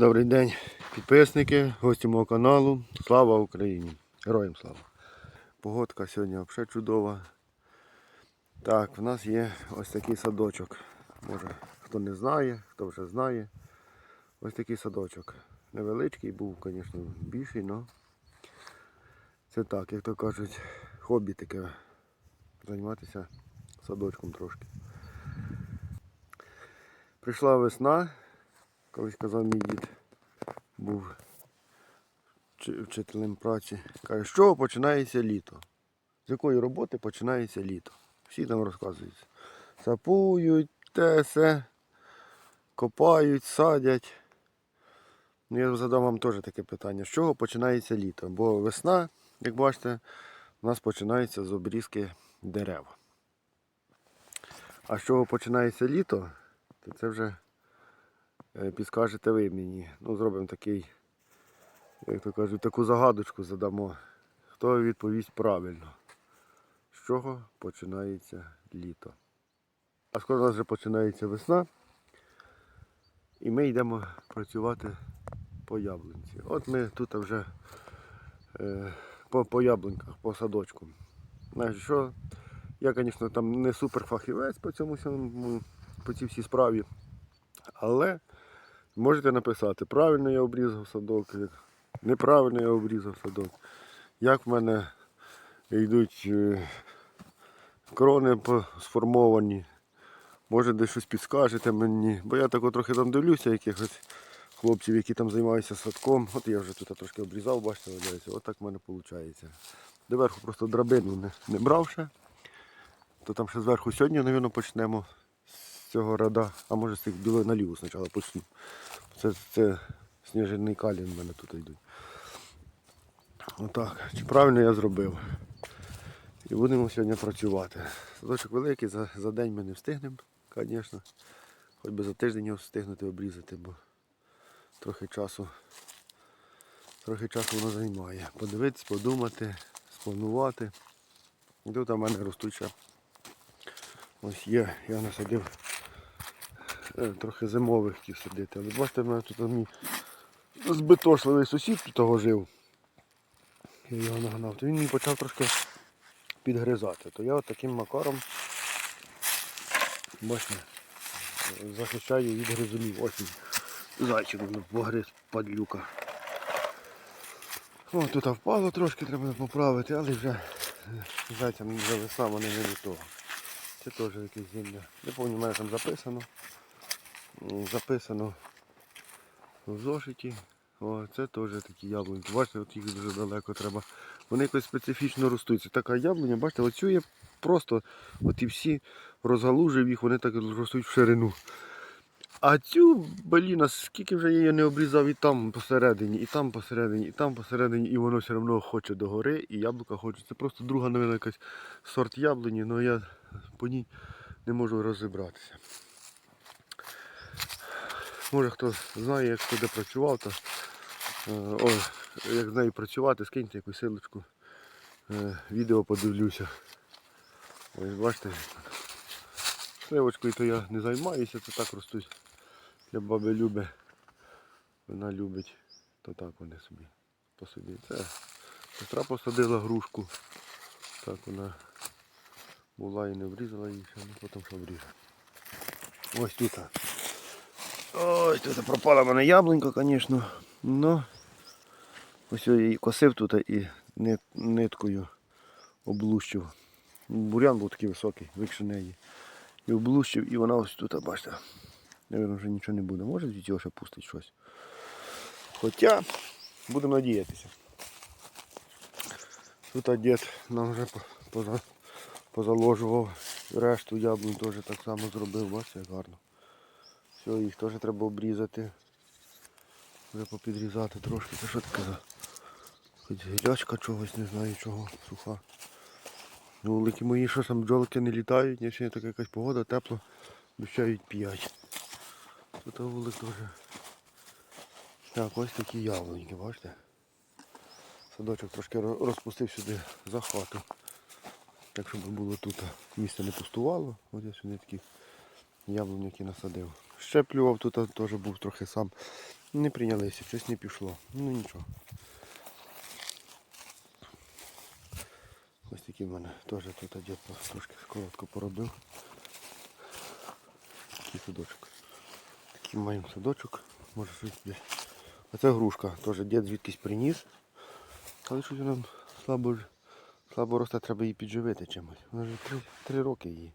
Добрий день, підписники, гості мого каналу. Слава Україні! Героям слава! Погодка сьогодні взагалі чудова. Так, в нас є ось такий садочок. Може хто не знає, хто вже знає. Ось такий садочок. Невеличкий був, звісно, більший, але це так, як то кажуть, хобі таке. Займатися садочком трошки. Прийшла весна, колись казав мій дід, був вчителем праці. Каже, з чого починається літо? З якої роботи починається літо? Всі там розказують. Сапують, те все, копають, садять. Ну, я задам вам теж таке питання. З чого починається літо? Бо весна, як бачите, у нас починається з обрізки дерев. А з чого починається літо, то це вже підскажете ви мені. Ну, зробимо такий, як то кажуть, таку загадочку задамо. Хто відповість правильно? З чого починається літо? А скоро у нас вже починається весна. І ми йдемо працювати по яблунці. От ми тут вже е, по, по яблуньках, по садочку. Знаєш що? Я, звісно, там не суперфахівець по цьому по цій всій справі. Але можете написати, правильно я обрізав садок, неправильно я обрізав садок. Як в мене йдуть е, крони сформовані. Може десь щось підскажете мені. Бо я так трохи там дивлюся якихось хлопців, які там займаються садком. От я вже тут трошки обрізав, бачите. От так в мене виходить. Доверху просто драбину не, не брав ще. То там ще зверху сьогодні, мабуть, почнемо цього рада, а може з цих білої наліву спочатку почну. Це, це сніжений калін в мене тут йдуть. Отак. Чи правильно я зробив? І будемо сьогодні працювати. Садочок великий, за, за день ми не встигнемо, звісно. Хоч би за тиждень його встигнути обрізати, бо трохи часу, трохи часу воно займає. Подивитись, подумати, спланувати. Тут у мене ростуть ще Ось є, я насадив трохи зимових хотів садити. Але бачите, в мене тут мій збитошливий сусід тут того жив. Я його нагнав, то він мені почав трошки підгризати. То я от таким макаром бачите, захищаю від гризунів. Ось він. Зайчик погриз падлюка. О, тут впало трошки, треба поправити, але вже е, зайцям вже весна, вони не до того. Це теж якесь зілля. Не пам'ятаю, в мене там записано. Записано в зошиті. О, це теж такі яблуньки. Бачите, от їх дуже далеко треба. Вони якось специфічно ростуть. Це така яблуня, бачите, оцю я просто от і всі розгалужив їх, вони так ростуть в ширину. А цю баліна, скільки вже я її не обрізав і там посередині, і там посередині, і там посередині, і воно все одно хоче догори, і яблука хоче. Це просто друга новина якась сорт яблуні, але я по ній не можу розібратися. Може хто знає, як де працював, то е, о, як з нею працювати, скиньте якусь силочку. Е, відео подивлюся. Ось бачите, сливочкою то я не займаюся, це так ростуть. Для баби Люби. Вона любить, то так вони собі по собі. Це сестра посадила грушку. Так вона була і не обрізала її, ще, ну потім що обріже. Ось тут. Ой, тут пропала мене яблунька, звісно. Ну ось я її косив тут і нит- ниткою облущив. Бурян був такий високий, вище неї. І облущив, і вона ось тут, бачите. Навірно, вже нічого не буде. Може від цього ще пустить щось. Хоча будемо надіятися. Тут дід нам вже по- поза, позаложував решту яблунь теж так само зробив, бачите, як гарно. Все, їх теж треба обрізати. Вже попідрізати трошки. Це що таке за хоч гілячка чогось, не знаю чого, суха. Ну, великі мої, що там бджолки не літають, ні, є така якась погода, тепло, дощають п'ять. Тут вулик теж. Так, ось такі яблуньки, бачите? Садочок трошки розпустив сюди за хату. Так, щоб було тут місце не пустувало. Ось я сюди такі яблуні насадив. Щеплював, тут теж був трохи сам. Не прийнялися, щось не пішло. Ну нічого. Ось такі в мене теж тут дід трошки коротко поробив. Такий садочок. Такий маємо садочок. Може щось десь. Оце грушка. Теж дід звідкись приніс. Але щось нам слабо, слабо росте, треба її підживити чимось. Вона вже три, три роки її.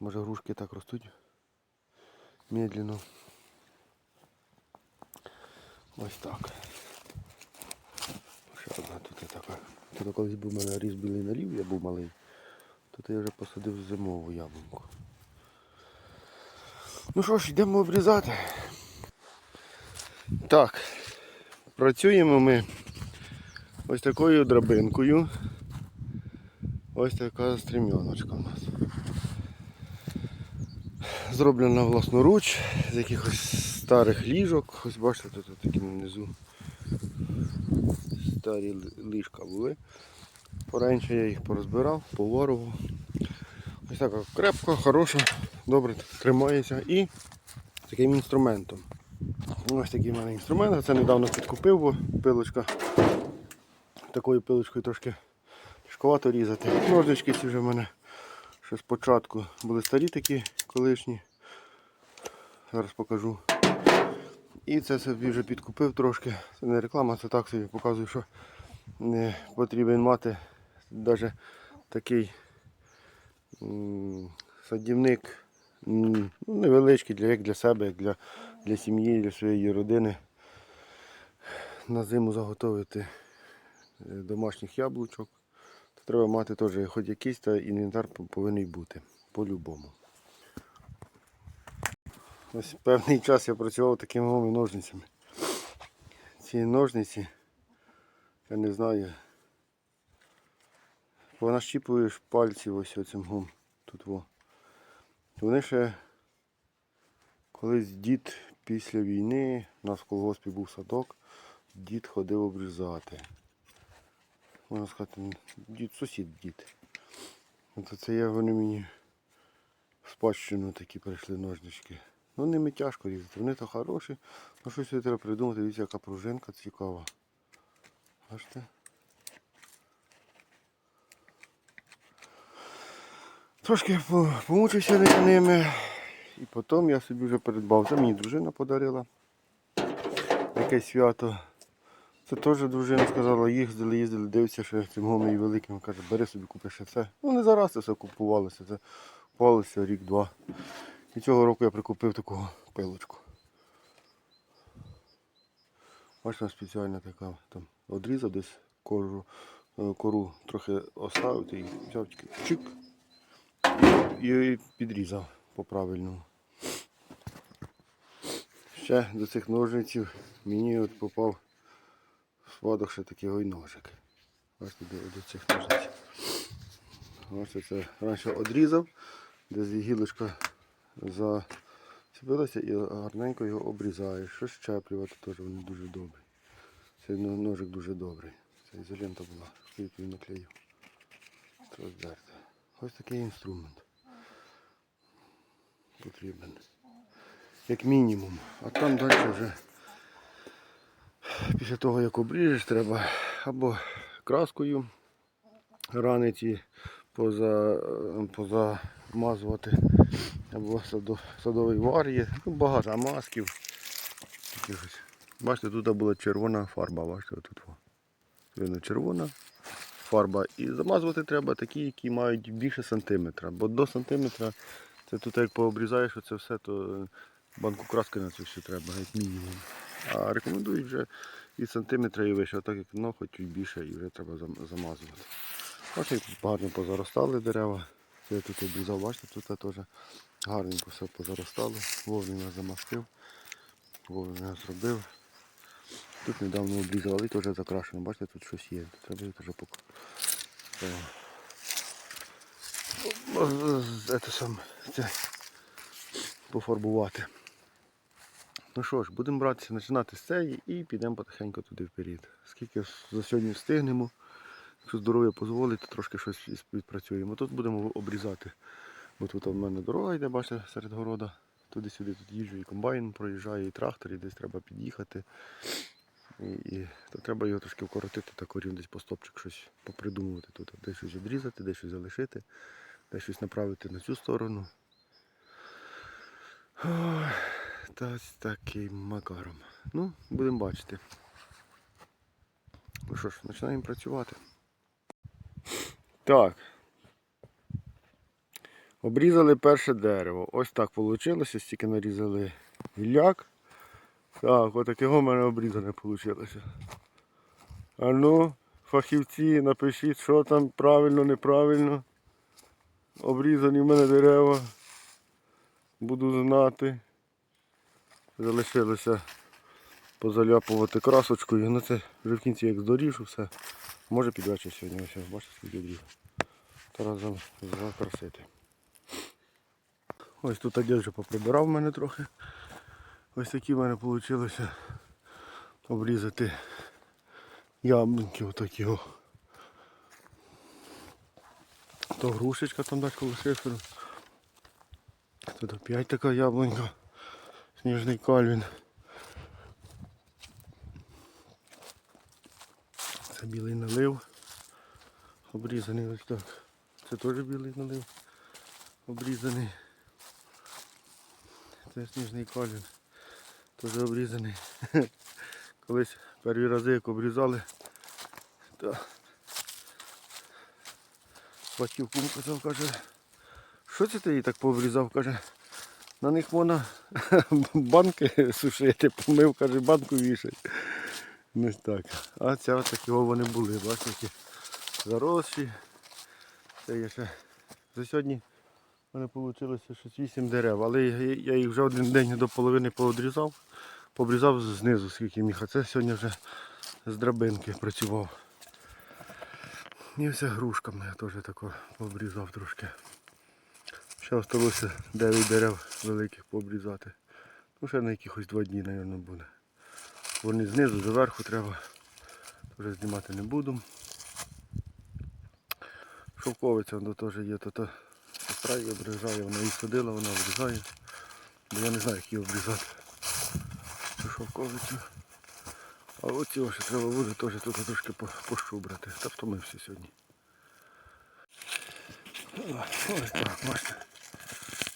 Може грушки так ростуть медленно. Ось так. Ще одна тут така. Тут колись був у мене ріс білий налів, я був малий. Тут я вже посадив зимову яблуньку. Ну що ж, йдемо обрізати. Так, працюємо ми ось такою драбинкою. Ось така стрім'яночка у нас. Зроблена власноруч з якихось старих ліжок. Ось бачите, тут такі внизу старі ліжка були. Пораніше я їх порозбирав, по ворогу. Ось така крепка, хороша, добре тримається і таким інструментом. Ось такий в мене інструмент. Це недавно підкупив, бо пилочка. Такою пилочкою трошки тяжковато різати. Ножнички ці вже в мене ще спочатку були старі такі колишні. Зараз покажу. І це собі вже підкупив трошки. Це не реклама, це так собі показую, що не потрібен мати навіть такий садівник ну, невеличкий для, як для себе, як для, для сім'ї, для своєї родини. На зиму заготовити е, домашніх яблучок. Треба мати теж хоч якийсь та інвентар повинен бути по-любому. Ось певний час я працював такими моїми ножницями. Ці ножниці, я не знаю. Понащіпуєш пальці ось оцим гум. Тут во. Вони ще колись дід після війни, у нас в колгоспі був садок, дід ходив обрізати. Можна сказати, дід, сусід дід. От це я вони мені в спадщину такі прийшли ножнички. Ну ними тяжко різати, вони то хороші, ну щось треба придумати, дивіться, яка пружинка цікава. Бачите? Трошки помучився ними. І потім я собі вже придбав. Це мені дружина подарила. Якесь свято. Це теж дружина сказала, їздили, їздили, дивиться, що цим і великим. Каже, бери собі, купи ще це. Ну не зараз це все купувалося, це купувалося рік-два. І цього року я прикупив таку пилочку. Бачите, спеціальна така, там одрізав десь кору, е, кору трохи оставив і взяв чик і підрізав по правильному. Ще до цих ножниців мені от попав в спадок ще такий ой ножик. Бачите, до, до цих ножниць. Бачите, це раніше одрізав, де гілочка зацепилася і гарненько його обрізаєш. Що щеплювати теж вони дуже добрі. Цей ножик дуже добрий. Це ізолента була, скільки він наклеїв. Ось такий інструмент потрібен. Як мінімум. А там далі вже після того як обріжеш, треба або краскою раниці поза, позамазувати, або садо, садовий вар є. Ну, багато масків. Бачите, тут була червона фарба, бачите, тут. Видно, червона фарба. І замазувати треба такі, які мають більше сантиметра. Бо до сантиметра це тут як пообрізаєш оце все, то банку краски на це все треба, як мінімум. А рекомендують вже від сантиметра і вище, так як ну, хоч і більше, і вже треба замазувати. Бачите, тут гарно позаростали дерева. Це я тут обрізав, бачите, тут теж гарненько все позаростало. Вовремя замастив, вовремя зробив. Тут недавно обрізав, але теж закрашено. Бачите, тут щось є. Треба теж пок... Е, з- Це саме, це пофарбувати. Ну що ж, будемо братися, починати з цієї і підемо потихеньку туди вперед. Скільки за сьогодні встигнемо, якщо здоров'я дозволить, то трошки щось відпрацюємо. Тут будемо обрізати. Бо тут в мене дорога йде, бачите, серед города. туди-сюди тут їжджу, і комбайн проїжджає, і трактор, і десь треба під'їхати. І, і то треба його трошки вкоротити, так орів десь по стопчик щось попридумувати тут. Десь щось відрізати, десь щось залишити, десь щось направити на цю сторону. Ой, Та ось таким макаром. Ну, будемо бачити. Ну що ж, починаємо працювати. Так. Обрізали перше дерево. Ось так вийшло, стільки нарізали гілляк. Так, отаке в мене обрізане вийшло. А ну, фахівці, напишіть, що там правильно, неправильно. Обрізані в мене дерева. Буду знати. Залишилося позаляпувати красочкою. Ну це вже в кінці як здоріжу все. Може під вечір сьогодні. Ось бачите, скільки дрів. Та разом закрасити. Ось тут вже поприбирав в мене трохи. Ось такі в мене вийшло обрізати яблуньки отакі. То грушечка там десь коло шиферу. Тут опять така яблунька. Сніжний кальвін. Це білий налив. Обрізаний ось так. Це теж білий налив. Обрізаний. Сніжний кальвін. Теж обрізаний. Колись перші рази як обрізали, то батьків кум казав, каже, що це ти її так пообрізав? Каже, на них можна банки сушити, помив, каже, банку вішать. Ну так. А це от такі вони були, бачите, заросші. Це є ще. За сьогодні в мене вийшло щось 8 дерев, але я я їх вже один день до половини поодрізав, пообрізав знизу, скільки міг, а це сьогодні вже з драбинки працював. І вся грушка моя теж тако пообрізав трошки. Ще залишилося 9 дерев великих пообрізати. Ну ще на якихось 2 дні, мабуть, буде. Вони знизу, зверху треба. Вже знімати не буду. Шовковиця воно теж є, то, то сестра її обрізає, вона її садила, вона обрізає. Бо я не знаю, як її обрізати. Цю шовковицю. А оці ще треба буде теж тут трошки по- пощубрати. Та втомився сьогодні. Ось так, бачите.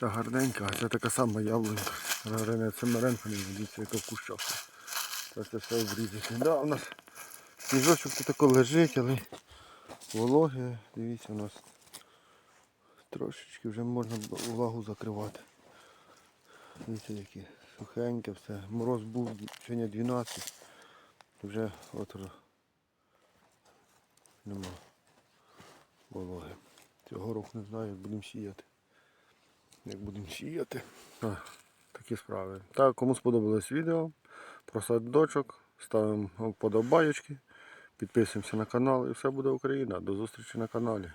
Ця гарненька, а це така сама яблунька. Рене Семеренко, не дивіться, яка в кущах. Ось це все обрізати. Да, у нас сніжочок тут тако лежить, але вологе, дивіться, у нас трошечки вже можна влагу закривати. Дивіться, які сухеньке все. Мороз був сьогодні 12. Вже от нема вологи. Цього року не знаю, як будемо сіяти. Як будемо сіяти. А, такі справи. Так, кому сподобалось відео про садочок, ставимо вподобайочки, підписуємося на канал і все буде Україна. До зустрічі на каналі.